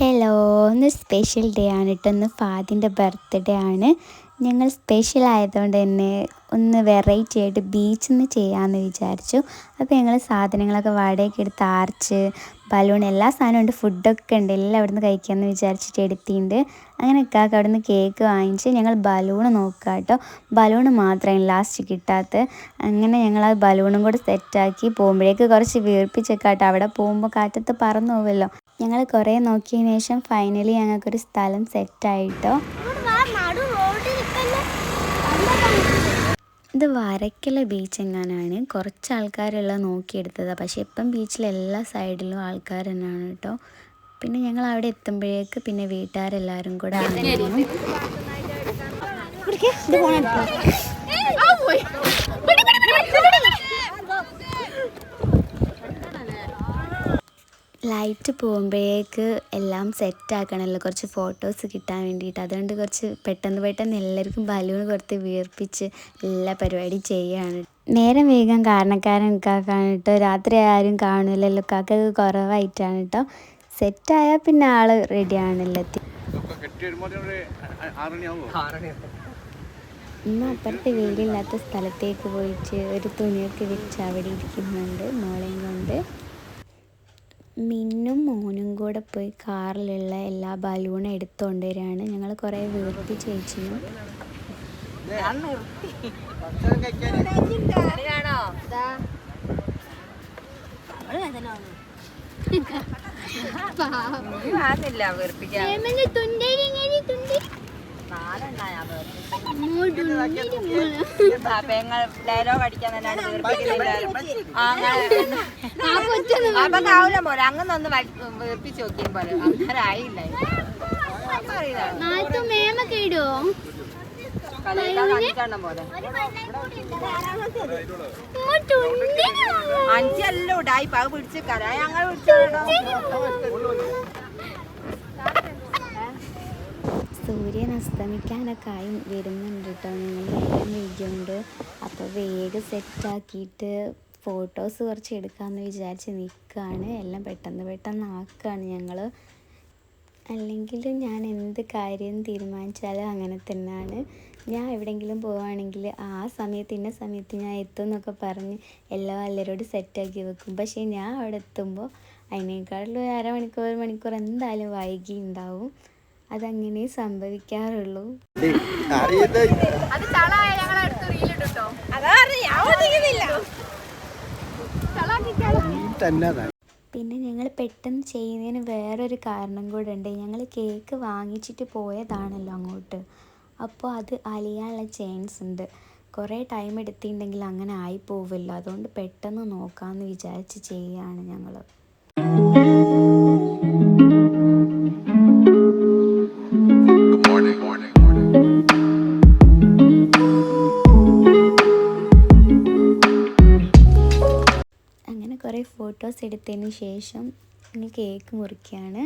Hello ഇന്ന് special day ആണ് കേട്ടോ ഇന്ന് ഫാദിന്റെ ബർത്ത്ഡേ ആണ്. ഞങ്ങൾ സ്പെഷ്യൽ ആയതുകൊണ്ട് തന്നെ ഒന്ന് വെറൈറ്റി ആയിട്ട് ബീച്ചിൽ നിന്ന് ചെയ്യാമെന്ന് വിചാരിച്ചു. അപ്പോൾ ഞങ്ങൾ സാധനങ്ങളൊക്കെ വാടകയ്ക്ക് എടുത്ത് ആർച്ച് ബലൂൺ എല്ലാ സാധനവും ഉണ്ട്. ഫുഡൊക്കെ ഉണ്ട്. എല്ലാം അവിടെ നിന്ന് കഴിക്കാമെന്ന് വിചാരിച്ചിട്ട് എടുത്തിട്ടുണ്ട്. അങ്ങനെ ഇക്കാക്ക് അവിടെ നിന്ന് കേക്ക് വാങ്ങിച്ച് ഞങ്ങൾ ബലൂൺ നോക്കുക കേട്ടോ ബലൂൺ മാത്രമേ ലാസ്റ്റ് കിട്ടാത്ത അങ്ങനെ ഞങ്ങൾ ആ ബലൂണും കൂടെ സെറ്റാക്കി പോകുമ്പോഴേക്ക് കുറച്ച് വീർപ്പിച്ചൊക്കെ കേട്ടോ അവിടെ പോകുമ്പോൾ കാറ്റത്ത് പറന്നു പോവുമല്ലോ ഞങ്ങൾ കുറേ നോക്കിയതിന് ശേഷം ഫൈനലി ഞങ്ങൾക്കൊരു സ്ഥലം സെറ്റായിട്ടോ ഇത് വരക്കല ബീച്ച് എങ്ങാനാണ്? കുറച്ച് ആൾക്കാരുള്ള നോക്കിയെടുത്തത്. പക്ഷേ ഇപ്പം ബീച്ചിൽ എല്ലാ സൈഡിലും ആൾക്കാർ തന്നെയാണ് കേട്ടോ. പിന്നെ ഞങ്ങൾ അവിടെ എത്തുമ്പോഴേക്ക് പിന്നെ വീട്ടുകാരെല്ലാവരും കൂടെ വന്നു. ലൈറ്റ് പോകുമ്പോഴേക്ക് എല്ലാം സെറ്റ് ആക്കണമല്ലോ. കുറച്ച് ഫോട്ടോസ് കിട്ടാൻ വേണ്ടിയിട്ട്. അതുകൊണ്ട് കുറച്ച് പെട്ടെന്ന് പെട്ടെന്ന് എല്ലാവർക്കും ബലൂൺ കൊടുത്ത് വീർപ്പിച്ച് എല്ലാ പരിപാടിയും ചെയ്യുകയാണ്. നേരം വേഗം കാരണക്കാരൻ കാക്കാണ് കേട്ടോ. രാത്രി ആരും കാണില്ലല്ലോ കാക്ക കുറവായിട്ടാണ് കേട്ടോ. സെറ്റായാൽ പിന്നെ ആൾ റെഡി ആണല്ലോ. എത്തി കെട്ടി വരുമ്പോൾ ആറണിയാവോ ഇന്ന് അപ്പുറത്തെ വീടില്ലാത്ത സ്ഥലത്തേക്ക് പോയിട്ട് ഒരു തുണിയൊക്കെ വെച്ച് അവിടെ ഇരിക്കുന്നുണ്ട് മോളെയും കൊണ്ട്. മിന്നും മോനും കൂടെ പോയി കാറിലുള്ള എല്ലാ ബലൂണും എടുത്തുകൊണ്ട് വരികയാണ് ഞങ്ങൾ കുറേ വീർപ്പിച്ച് ചേച്ചി ആന്നില്ല വീർപ്പിക്കാൻ. ഡയലോഗ് അടിക്കാൻ തന്നെയാണ് അപ്പൊ കാവൂല പോലെ അങ്ങനെ ഒന്ന് വീർപ്പിച്ച് നോക്കിയും പോലെ അങ്ങനെ അഞ്ചല്ലോ ഡായി പാ പിടിച്ച് ഞങ്ങൾ പിടിച്ചോ സൂര്യൻ അസ്തമിക്കാനൊക്കെ ആയി വരുന്നുണ്ട് കേട്ടോ ഞങ്ങൾ നേരം വൈകിയുണ്ട് അപ്പോൾ വേഗം സെറ്റാക്കിയിട്ട് ഫോട്ടോസ് കുറച്ച് എടുക്കാമെന്ന് വിചാരിച്ച് നിൽക്കുകയാണ് എല്ലാം പെട്ടെന്ന് പെട്ടെന്ന് ആക്കുകയാണ് ഞങ്ങൾ അല്ലെങ്കിൽ ഞാൻ എന്ത് കാര്യം തീരുമാനിച്ചാലും അങ്ങനെ തന്നെയാണ് ഞാൻ എവിടെയെങ്കിലും പോവുകയാണെങ്കിൽ ആ സമയത്ത് ഇന്ന സമയത്ത് ഞാൻ എത്തും എന്നൊക്കെ പറഞ്ഞ് എല്ലാം എല്ലാവരോടും സെറ്റാക്കി വെക്കും. പക്ഷേ ഞാൻ അവിടെ എത്തുമ്പോൾ അതിനേക്കാളും ഒരു അരമണിക്കൂർ മണിക്കൂർ എന്തായാലും വൈകി ഉണ്ടാവും. അതങ്ങനെ സംഭവിക്കാറുള്ളൂ. പിന്നെ ഞങ്ങൾ പെട്ടെന്ന് ചെയ്യുന്നതിന് വേറൊരു കാരണം കൂടെ ഉണ്ട് ഞങ്ങൾ കേക്ക് വാങ്ങിച്ചിട്ട് പോയതാണല്ലോ അങ്ങോട്ട്. അപ്പോൾ അത് അലിയാനുള്ള ചാൻസ് ഉണ്ട്. കുറേ ടൈം എടുത്തിട്ടുണ്ടെങ്കിൽ അങ്ങനെ ആയി പോവില്ല. അതുകൊണ്ട് പെട്ടെന്ന് നോക്കാമെന്ന് വിചാരിച്ച് ചെയ്യുകയാണ് ഞങ്ങൾ എടുത്തതിന് ശേഷം ഇനി കേക്ക് മുറിക്കുകയാണ്.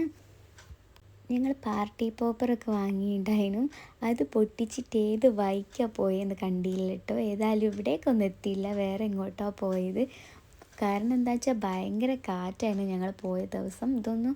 ഞങ്ങൾ പാർട്ടി പോപ്പറൊക്കെ വാങ്ങിയിട്ടുണ്ടായിരുന്നു. അത് പൊട്ടിച്ചിട്ട് ഏത് വൈക്കാ പോയെന്ന് കണ്ടില്ല കേട്ടോ. ഏതായാലും ഇവിടേക്കൊന്നും എത്തിയില്ല. വേറെ എങ്ങോട്ടാണ് പോയത്? കാരണം എന്താ വെച്ചാൽ ഭയങ്കര കാറ്റായിരുന്നു ഞങ്ങൾ പോയ ദിവസം. ഇതൊന്നും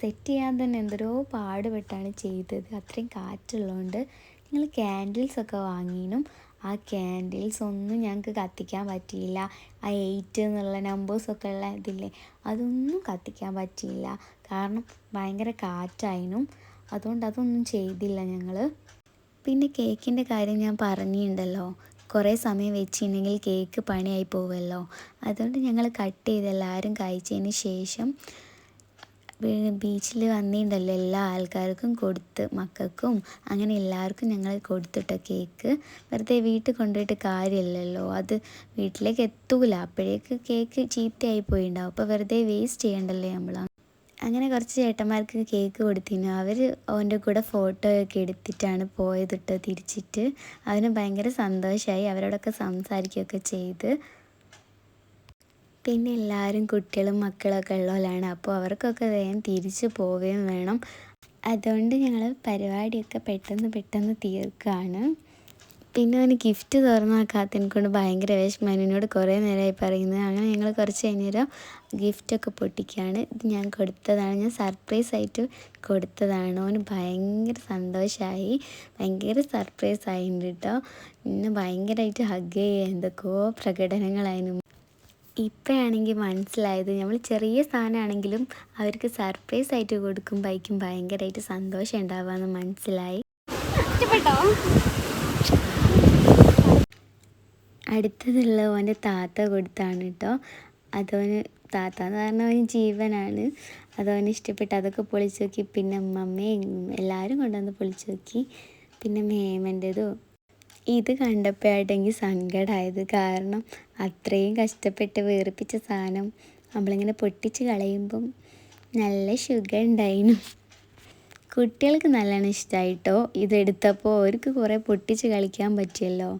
സെറ്റ് ചെയ്യാൻ തന്നെ എന്തോരോ പാടുപെട്ടാണ് ചെയ്തത്. അത്രയും കാറ്റുള്ളതുകൊണ്ട് ഞങ്ങൾ ക്യാൻഡിൽസൊക്കെ വാങ്ങിനും ആ ക്യാൻഡിൽസ് ഒന്നും ഞങ്ങൾക്ക് കത്തിക്കാൻ പറ്റിയില്ല. ആ എയ്റ്റ് എന്നുള്ള നമ്പേഴ്സൊക്കെ ഉള്ള ഇതില്ലേ അതൊന്നും കത്തിക്കാൻ പറ്റിയില്ല. കാരണം ഭയങ്കര കാറ്റായിരുന്നു അതുകൊണ്ട് അതൊന്നും ചെയ്തില്ല ഞങ്ങൾ പിന്നെ കേക്കിന്റെ കാര്യം ഞാൻ പറഞ്ഞിട്ടുണ്ടല്ലോ കുറേ സമയം വെച്ചിട്ടുണ്ടെങ്കിൽ കേക്ക് പണിയായി പോവുമല്ലോ അതുകൊണ്ട് ഞങ്ങൾ കട്ട് ചെയ്ത് എല്ലാവരും കഴിച്ചതിന് ശേഷം ബീച്ചിൽ വന്നിട്ടുണ്ടല്ലോ എല്ലാ ആൾക്കാർക്കും കൊടുത്ത് മക്കൾക്കും അങ്ങനെ എല്ലാവർക്കും ഞങ്ങൾ കൊടുത്തിട്ടോ കേക്ക്. വെറുതെ വീട്ടിൽ കൊണ്ടുപോയിട്ട് കാര്യമില്ലല്ലോ അത് വീട്ടിലേക്ക് എത്തൂല. അപ്പോഴേക്ക് കേക്ക് ചീത്തയായി പോയിണ്ടാവും. അപ്പോൾ വെറുതെ വേസ്റ്റ് ചെയ്യണ്ടല്ലോ നമ്മൾ അങ്ങനെ കുറച്ച് ചേട്ടന്മാർക്ക് കേക്ക് കൊടുത്തിരുന്നു. അവർ അവന്റെ കൂടെ ഫോട്ടോ ഒക്കെ എടുത്തിട്ടാണ് പോയത് കേട്ടോ തിരിച്ചിട്ട്. അവന് ഭയങ്കര സന്തോഷമായി അവരോടൊക്കെ സംസാരിക്കുകയൊക്കെ ചെയ്ത്. പിന്നെ എല്ലാവരും കുട്ടികളും മക്കളൊക്കെ ഉള്ളവരാണ് അപ്പോൾ അവർക്കൊക്കെ വേഗം തിരിച്ചു പോവുകയും വേണം. അതുകൊണ്ട് ഞങ്ങൾ പരിപാടിയൊക്കെ പെട്ടെന്ന് പെട്ടെന്ന് തീർക്കുകയാണ്. പിന്നെ അവന് ഗിഫ്റ്റ് തുറന്നു നോക്കാത്തതിനെ കൊണ്ട് ഭയങ്കര വിഷമം. എന്നോട് കുറേ നേരമായി പറയുന്നത്. അങ്ങനെ ഞങ്ങൾ കുറച്ച് കഴിഞ്ഞേരം ഗിഫ്റ്റൊക്കെ പൊട്ടിക്കുകയാണ്. ഇത് ഞാൻ കൊടുത്തതാണ്. ഞാൻ സർപ്രൈസ് ആയിട്ട് കൊടുത്തതാണ്. അവന് ഭയങ്കര സന്തോഷമായി ഭയങ്കര സർപ്രൈസ് ആയിട്ടുണ്ട് കേട്ടോ ഇന്ന് ഭയങ്കരമായിട്ട് ഹഗ് ചെയ്യുക എന്തൊക്കെയോ പ്രകടനങ്ങളായിരുന്നു. ഇപ്പോഴാണെങ്കിൽ മനസ്സിലായത്. നമ്മൾ ചെറിയ സാധനമാണെങ്കിലും അവർക്ക് സർപ്രൈസ് ആയിട്ട് കൊടുക്കുമ്പോഴേക്കും ഭയങ്കരമായിട്ട് സന്തോഷം ഉണ്ടാവുകയെന്ന് മനസ്സിലായി. അടുത്തതുള്ള ഓന്റെ താത്ത കൊടുത്താണ് കേട്ടോ അതോന് താത്ത എന്ന് പറഞ്ഞാൽ അവന് ജീവനാണ്. അതവന് ഇഷ്ടപ്പെട്ട് അതൊക്കെ പൊളിച്ച് നോക്കി. പിന്നെ അമ്മമ്മയും എല്ലാവരും കൊണ്ടുവന്ന് പൊളിച്ച് നോക്കി. പിന്നെ മേമന്റെതും ഇത് കണ്ടപ്പോഴായിട്ടെങ്കിൽ സങ്കടമായത് കാരണം അത്രയും കഷ്ടപ്പെട്ട് വേർപ്പിച്ച സാധനം നമ്മളിങ്ങനെ പൊട്ടിച്ച് കളയുമ്പം നല്ല ഷുഗർ ഉണ്ടായിരുന്നു കുട്ടികൾക്ക് നല്ലോണം ഇഷ്ടമായിട്ടോ ഇതെടുത്തപ്പോൾ അവർക്ക് കുറേ പൊട്ടിച്ച് കളിക്കാൻ പറ്റിയല്ലോ?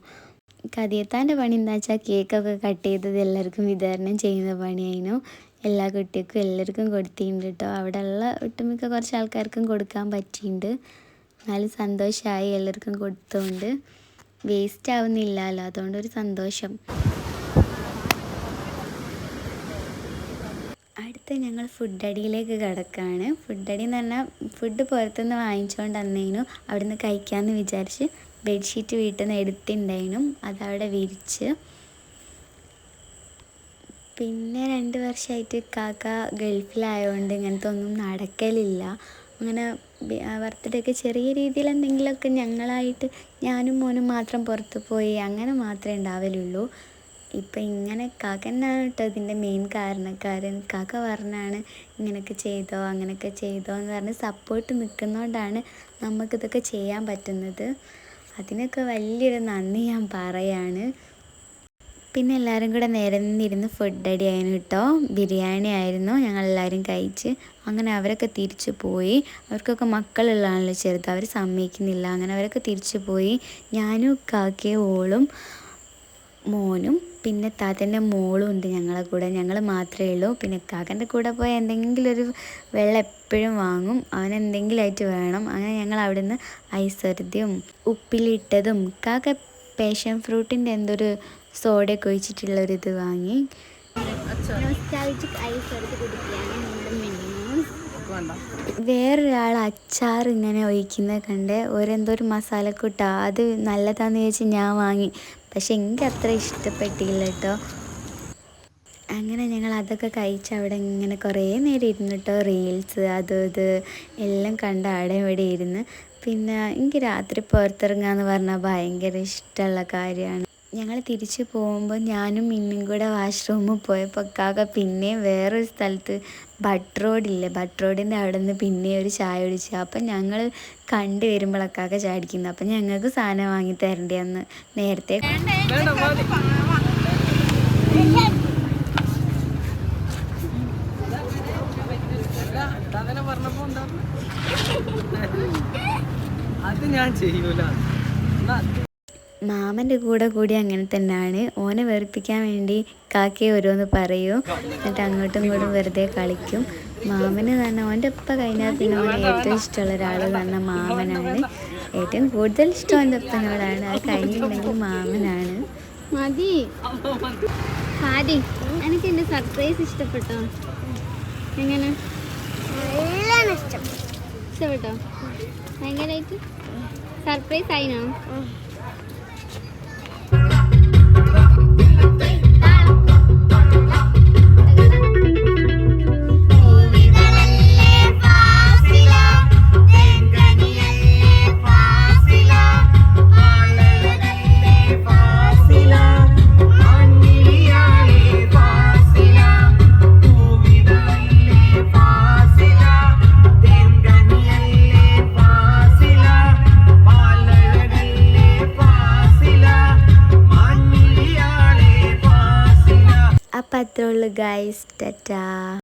കതിയത്താന്റെ പണി എന്താ വെച്ചാൽ കേക്കൊക്കെ കട്ട് ചെയ്തത് എല്ലാവർക്കും വിതരണം ചെയ്യുന്ന പണിയായിരുന്നു എല്ലാ കുട്ടികൾക്കും എല്ലാവർക്കും കൊടുത്തിട്ടുണ്ട് കേട്ടോ അവിടെ ഉള്ള ഒട്ടുമിക്ക കുറച്ച് ആൾക്കാർക്കും കൊടുക്കാൻ പറ്റിയിട്ടുണ്ട് നല്ല സന്തോഷമായി എല്ലാവർക്കും കൊടുത്തുകൊണ്ട് വേസ്റ്റ് ആവുന്നില്ലല്ലോ. അതുകൊണ്ട് ഒരു സന്തോഷം. അടുത്ത് ഞങ്ങൾ ഫുഡ് അടിയിലേക്ക് കിടക്കുകയാണ് ഫുഡ് അടി എന്ന് പറഞ്ഞാൽ ഫുഡ് പുറത്തുനിന്ന് വാങ്ങിച്ചുകൊണ്ട് വന്നതിനു അവിടുന്ന് കഴിക്കാമെന്ന് വിചാരിച്ച് ബെഡ്ഷീറ്റ് വീട്ടിൽ നിന്ന് എടുത്തിട്ടുണ്ടായിരുന്നു അതവിടെ വിരിച്ച്. പിന്നെ രണ്ട് വർഷമായിട്ട് കാക്ക ഗൾഫിലായതുകൊണ്ട് ഇങ്ങനത്തെ ഒന്നും നടക്കലില്ല. അങ്ങനെ ബർത്ത്ഡേ ഒക്കെ ചെറിയ രീതിയിൽ എന്തെങ്കിലുമൊക്കെ ഞങ്ങളായിട്ട് ഞാനും മോനും മാത്രം പുറത്ത് പോയി അങ്ങനെ മാത്രമേ ഉണ്ടാവലുള്ളൂ. ഇപ്പം ഇങ്ങനെ കാക്കനാണ് കേട്ടോ ഇതിന്റെ മെയിൻ കാരണക്കാരൻ. കാക്ക പറഞ്ഞാണ് ഇങ്ങനെയൊക്കെ ചെയ്തോ അങ്ങനെയൊക്കെ ചെയ്തോ എന്ന് പറഞ്ഞ് സപ്പോർട്ട് നിൽക്കുന്നതുകൊണ്ടാണ് നമുക്കിതൊക്കെ ചെയ്യാൻ പറ്റുന്നത്. അതിനൊക്കെ വലിയൊരു നന്ദി ഞാൻ പറയാണ്. പിന്നെ എല്ലാവരും കൂടെ നേരെ നിന്നിരുന്ന് ഫുഡ് അടി ആയിരുന്നു കേട്ടോ. ബിരിയാണി ആയിരുന്നു. ഞങ്ങൾ ഞങ്ങളെല്ലാവരും കഴിച്ച് അങ്ങനെ അവരൊക്കെ തിരിച്ചു പോയി. അവർക്കൊക്കെ മക്കളുള്ളതാണല്ലോ ചെറുത്. അവർ സമ്മതിക്കുന്നില്ല. അങ്ങനെ അവരൊക്കെ തിരിച്ചു പോയി. ഞാനും കാക്കയും ഓളും മോനും പിന്നെ താത്തന്റെ മോളും ഉണ്ട് ഞങ്ങളെ കൂടെ. ഞങ്ങൾ മാത്രമേ ഉള്ളൂ. പിന്നെ കാക്കന്റെ കൂടെ പോയ എന്തെങ്കിലും ഒരു വെള്ളം എപ്പോഴും വാങ്ങും. അവൻ എന്തെങ്കിലും ആയിട്ട് വേണം. അങ്ങനെ ഞങ്ങൾ അവിടുന്ന് ഐസ്വരുതിയും ഉപ്പിലിട്ടതും. കാക്ക പേഷൻ ഫ്രൂട്ടിന്റെ എന്തൊരു സോഡയൊക്കെ ഒഴിച്ചിട്ടുള്ള ഒരു ഇത് വാങ്ങി. വേറൊരാൾ അച്ചാർ ഇങ്ങനെ ഒഴിക്കുന്നത് കണ്ട് ഓരെന്തോ ഒരു മസാലക്കൂട്ട അത് നല്ലതാന്ന് ചോദിച്ച് ഞാൻ വാങ്ങി. പക്ഷെ എനിക്ക് അത്ര ഇഷ്ടപ്പെട്ടില്ല കേട്ടോ അങ്ങനെ ഞങ്ങൾ അതൊക്കെ കഴിച്ച് അവിടെ ഇങ്ങനെ കുറേ നേരം ഇരുന്നു കേട്ടോ റീൽസ് അത് ഇത് എല്ലാം കണ്ട് അവിടെ ഇവിടെ ഇരുന്ന്. പിന്നെ എനിക്ക് രാത്രി പുറത്തിറങ്ങാന്ന് പറഞ്ഞാൽ ഭയങ്കര ഇഷ്ടമുള്ള കാര്യമാണ്. ഞങ്ങൾ തിരിച്ചു പോകുമ്പോൾ ഞാനും മിന്നും കൂടെ വാഷ്റൂമിൽ പോയപ്പോൾ കാക്ക പിന്നെ വേറൊരു സ്ഥലത്ത് ബട്ട് റോഡില്ലേ ബട്ട് റോഡിന്റെ അവിടെ നിന്ന് പിന്നെ ഒരു ചായ ഒഴിച്ചു അപ്പം ഞങ്ങൾ കണ്ടു വരുമ്പോഴൊക്കെ ചാടിക്കുന്നു അപ്പം ഞങ്ങൾക്ക് സാധനം വാങ്ങി തരണ്ടേ അന്ന് നേരത്തെ അത് ഞാൻ ചെയ്യൂല. മാമന്റെ കൂടെ കൂടി അങ്ങനെ തന്നെയാണ്. ഓനെ വെറുപ്പിക്കാൻ വേണ്ടി കാക്കയെ ഓരോന്ന് പറയും. എന്നിട്ട് അങ്ങോട്ടും ഇങ്ങോട്ടും വെറുതെ കളിക്കും. മാമന് തന്നെ ഓന്റെ ഒപ്പം കഴിഞ്ഞാൽ പിന്നെ ഓന് ഏറ്റവും ഇഷ്ടമുള്ള ഒരാൾ വന്ന മാമനാണ്. ഏറ്റവും കൂടുതൽ ഇഷ്ടം ഓന്റെ ഒപ്പങ്ങളാണ് അത് കഴിഞ്ഞിട്ടുണ്ടെങ്കിൽ മാമനാണ്. മതി. ഹാരി എനിക്ക് എന്റെ സർപ്രൈസ് ഇഷ്ടപ്പെട്ടോ? എങ്ങനെ? ഇഷ്ടപ്പെട്ടോ? ഭയങ്കരമായിട്ട് സർപ്രൈസ് ആയിനോ? ഗൈസ് ടാറ്റാ